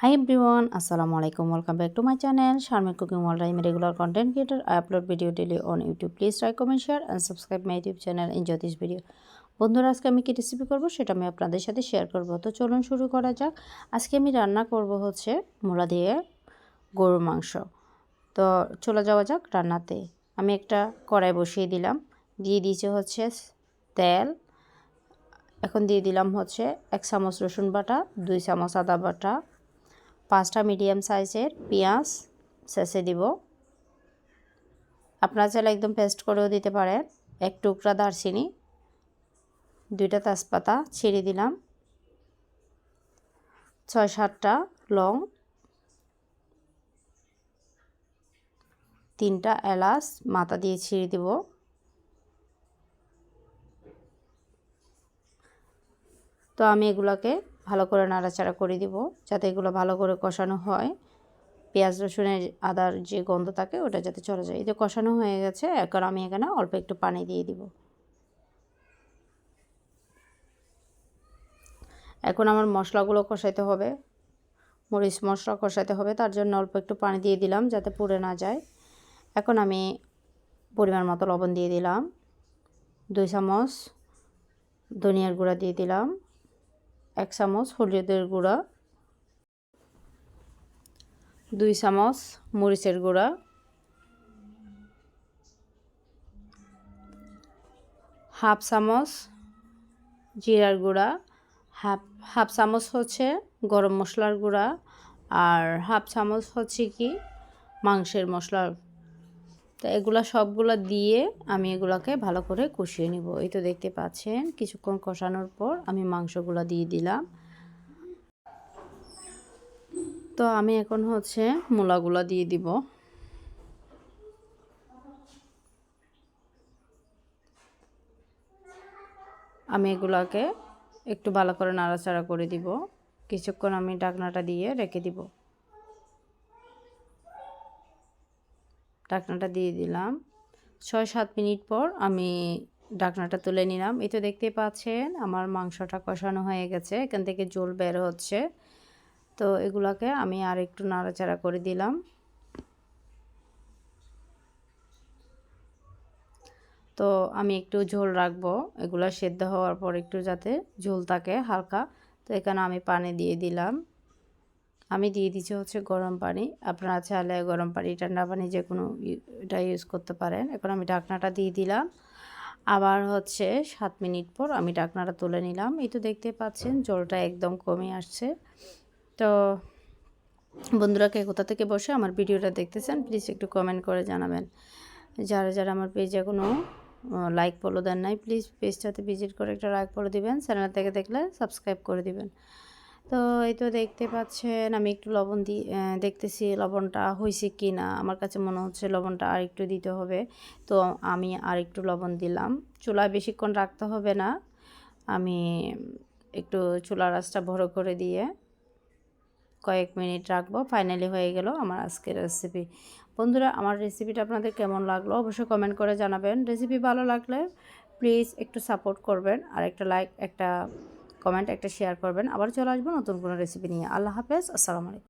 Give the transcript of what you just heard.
High everyone আসসালামু আলাইকুম welcome back to my channel Sharmik cooking all time regular content creator I upload video daily on YouTube please like comment share and subscribe my YouTube channel N জ্যোতিষ video বন্ধুরা, আজকে আমি কী recipe করব সেটা আমি আপনাদের সাথে শেয়ার করব। তো চলুন শুরু করা যাক। আজকে আমি রান্না করব হচ্ছে মূলা দিয়ে গরুর মাংস। তো চলে যাওয়া যাক রান্নাতে। আমি একটা কড়াই বসিয়ে দিলাম। দিয়ে দিয়েছে হচ্ছে তেল। এখন দিয়ে দিলাম হচ্ছে এক চামচ রসুন বাটা, দুই চামচ আদা বাটা পাঁচটা মিডিয়াম সাইজের পেঁয়াজ শেষে দিব। আপনারা চাইলে একদম পেস্ট করেও দিতে পারেন। এক টুকরা দারচিনি, দুইটা তেজপাতা ছিঁড়ে দিলাম। ছয় সাতটা লং, তিনটা এলাচ মাথা দিয়ে ছিঁড়ে দিব। তো আমি এগুলোকে ভালো করে নাড়াচাড়া করে দিব, যাতে এগুলো ভালো করে কষানো হয়। পেঁয়াজ, রসুনের আদার যে গন্ধ থাকে, ওটা যাতে চলে যায়। যে কষানো হয়ে গেছে, এখন আমি এখানে অল্প একটু পানি দিয়ে দিব। এখন আমার মশলাগুলো কষাইতে হবে। মরিচ মশলা কষাইতে হবে, তার জন্য অল্প একটু পানি দিয়ে দিলাম, যাতে পুড়ে না যায়। এখন আমি পরিমাণ মতো লবণ দিয়ে দিলাম। দুই চামচ ধনিয়ার গুঁড়া দিয়ে দিলাম। এক চামচ হলুদের গুঁড়া, দুই চামচ মরিচের গুঁড়া, হাফ চামচ জিরার গুঁড়া, হাফ হাফ চামচ হচ্ছে গরম মশলার গুঁড়া আর হাফ চামচ হচ্ছে কি মাংসের মশলার তো এগুলো সবগুলো দিয়ে আমি এগুলোকে ভালো করে কষিয়ে নিব। এই তো দেখতে পাচ্ছেন, কিছুক্ষণ কষানোর পর আমি মাংসগুলো দিয়ে দিলাম। তো আমি এখন হচ্ছে মূলাগুলো দিয়ে দিব। আমি এগুলাকে একটু ভালো করে নাড়াচাড়া করে দিব। কিছুক্ষণ আমি ডাকনাটা দিয়ে রেখে দিব। ডাকনাটা দিয়ে দিলাম। ছয় সাত মিনিট পর আমি ডাকনাটা তুলে নিলাম। এই তো দেখতে পাচ্ছেন, আমার মাংসটা কষানো হয়ে গেছে, এখান থেকে জল বের হচ্ছে। তো এগুলাকে আমি আর একটু নাড়াচাড়া করে দিলাম। তো আমি একটু ঝোল রাখব, এগুলো সেদ্ধ হওয়ার পর একটু যাতে ঝোল থাকে হালকা, তো এখানে আমি পানি দিয়ে দিলাম। আমি দিয়ে দিচ্ছি হচ্ছে গরম পানি। আপনারা চাইলে গরম পানি ঠান্ডা পানি যে কোনো এটা ইউজ করতে পারেন। এখন আমি ঢাকনাটা দিয়ে দিলাম। আবার হচ্ছে সাত মিনিট পর আমি ঢাকনাটা তুলে নিলাম। এই তো দেখতে পাচ্ছেন জলটা একদম কমে আসছে। তো বন্ধুরা কে কোথা থেকে বসে আমার ভিডিওটা দেখতেছেন প্লিজ একটু কমেন্ট করে জানাবেন। যারা যারা আমার পেজে কোনো লাইক ফলো দেন নাই প্লিজ পেজটাতে ভিজিট করে একটা লাইক ফলো দিবেন। চ্যানেল থেকে দেখলে সাবস্ক্রাইব করে দিবেন। তো এই তো দেখতে পাচ্ছেন, আমি একটু লবণ দিয়ে দেখতেছি লবণটা হয়েছে কি না আমার কাছে মনে হচ্ছে লবণটা আর একটু দিতে হবে। তো আমি আর একটু লবণ দিলাম। চুলায় বেশিক্ষণ রাখতে হবে না। আমি একটু চুলা রাসটা বড় করে দিয়ে কয়েক মিনিট রাখব। ফাইনালি হয়ে গেল আমার আজকের রেসিপি। বন্ধুরা, আমার রেসিপিটা আপনাদের কেমন লাগল অবশ্যই কমেন্ট করে জানাবেন। রেসিপি ভালো লাগলে প্লিজ একটু সাপোর্ট করবেন। আর একটা লাইক, একটা কমেন্ট একটা শেয়ার করবেন। আবার চলে আসব নতুন কোনো রেসিপি নিয়ে। আল্লাহ হাফেজ, আসসালামু আলাইকুম।